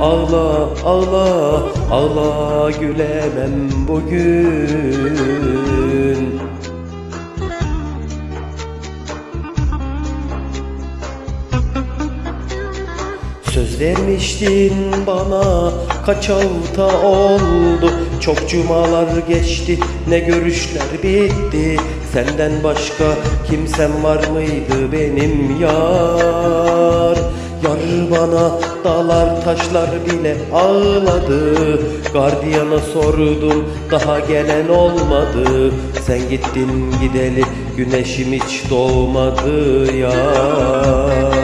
ağla ağla ağla gülemem bugün. Söz vermiştin bana kaç hafta oldu? Çok cumalar geçti ne görüşler bitti? Senden başka kimsem var mıydı benim yar Yar bana dağlar taşlar bile ağladı. Gardiyana sordum daha gelen olmadı. Sen gittin gideli güneşim hiç doğmadı yar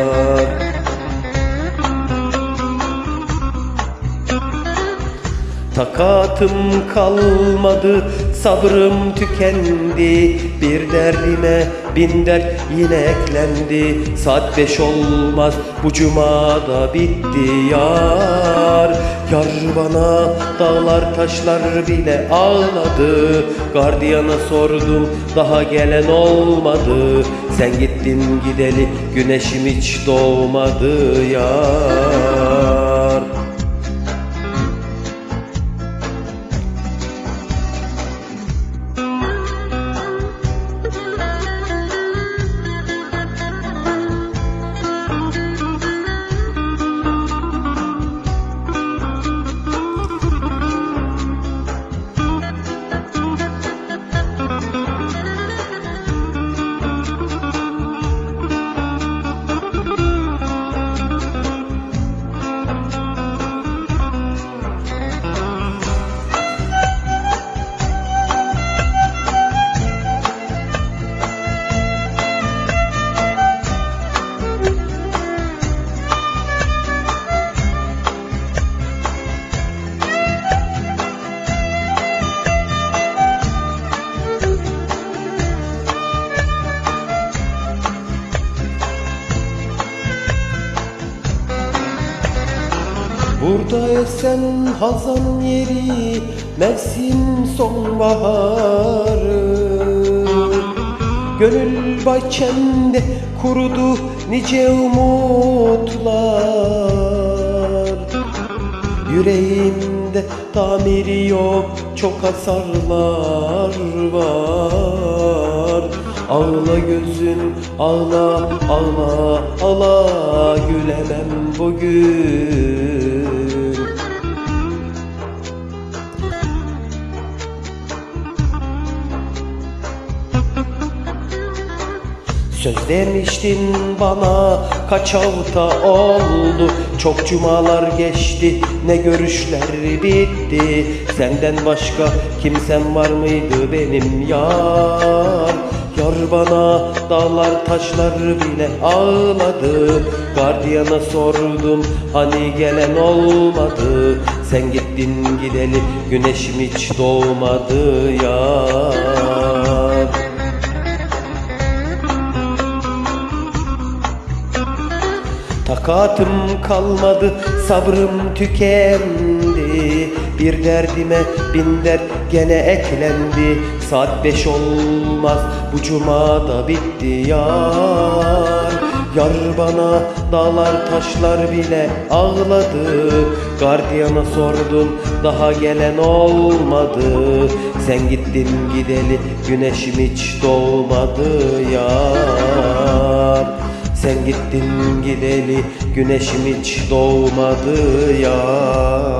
Takatım kalmadı, sabrım tükendi. Bir derdime bin dert yine eklendi. Saat beş olmaz, bu cumada bitti yar. Yar bana dağlar taşlar bile ağladı. Gardiyana sordum, daha gelen olmadı. Sen gittin gideli, güneşim hiç doğmadı yar Burada esen hazan yeri Mevsim sonbaharı. Gönül bahçemde kurudu nice umutlar. Yüreğimde tamiri yok çok hasarlar var. Ağla gözüm ağla ağla ağla gülemem bugün Söz vermiştin bana kaç hafta oldu? Çok cumalar geçti ne görüşler bitti? Senden başka kimsem var mıydı benim yar? Yar bana dağlar taşlar bile ağladı. Gardiyana sordum hani gelen olmadı? Sen gittin gideli güneşim hiç doğmadı yar Takatım kalmadı, sabrım tükendi. Bir derdime bin dert gene eklendi. Saat beş olmaz, bu cumada bitti yar. Yar bana dağlar taşlar bile ağladı. Gardiyana sordum daha gelen olmadı. Sen gittin gideli güneşim hiç doğmadı yar sen gittin gideli güneşim hiç doğmadı yar